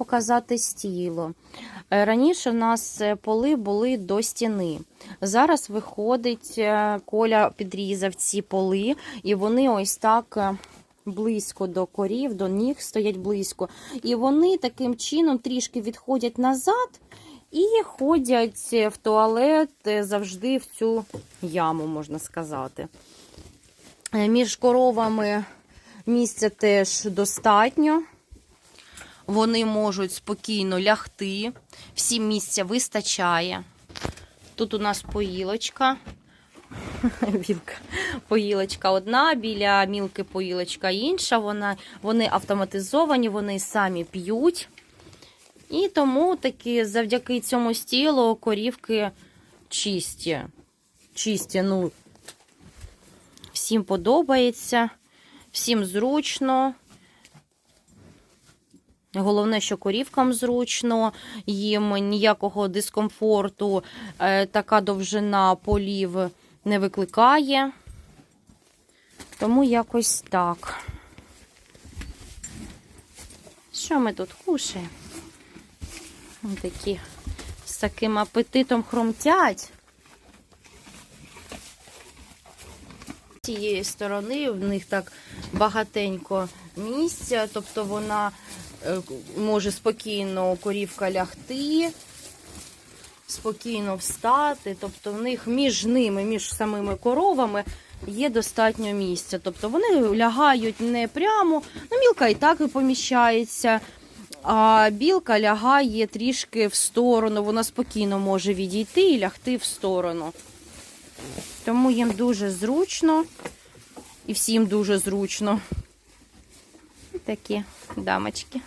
показати стіло. Е, Раніше в нас е, поли були до стіни. Зараз виходить, е, Коля підрізав ці поли, і вони ось так близько до корів, до ніг стоять близько. І вони таким чином трішки відходять назад і ходять в туалет завжди в цю яму, можна сказати. Між коровами місця теж достатньо. Вони можуть спокійно лягти, всім місця вистачає. Тут у нас поїлочка. Білка. Поїлочка одна, біля мілки поїлочка інша. Вона, вони автоматизовані, вони самі п'ють. І тому таки завдяки цьому стілу корівки чисті. Чисті, ну, всім подобається, всім зручно. Головне, що корівкам зручно, їм ніякого дискомфорту, е, така довжина полів не викликає. Тому якось так. Що ми тут кушаємо? Такі з таким апетитом хромтять. З цієї сторони в них так багатенько місця, тобто вона е, може спокійно корівка лягти, спокійно встати. Тобто в них між ними, між самими коровами є достатньо місця. Тобто вони лягають не прямо, ну мілка і так і поміщається. А білка лягає трішки в сторону, вона спокійно може відійти і лягти в сторону. Тому їм дуже зручно і всім дуже зручно. Такі дамочки.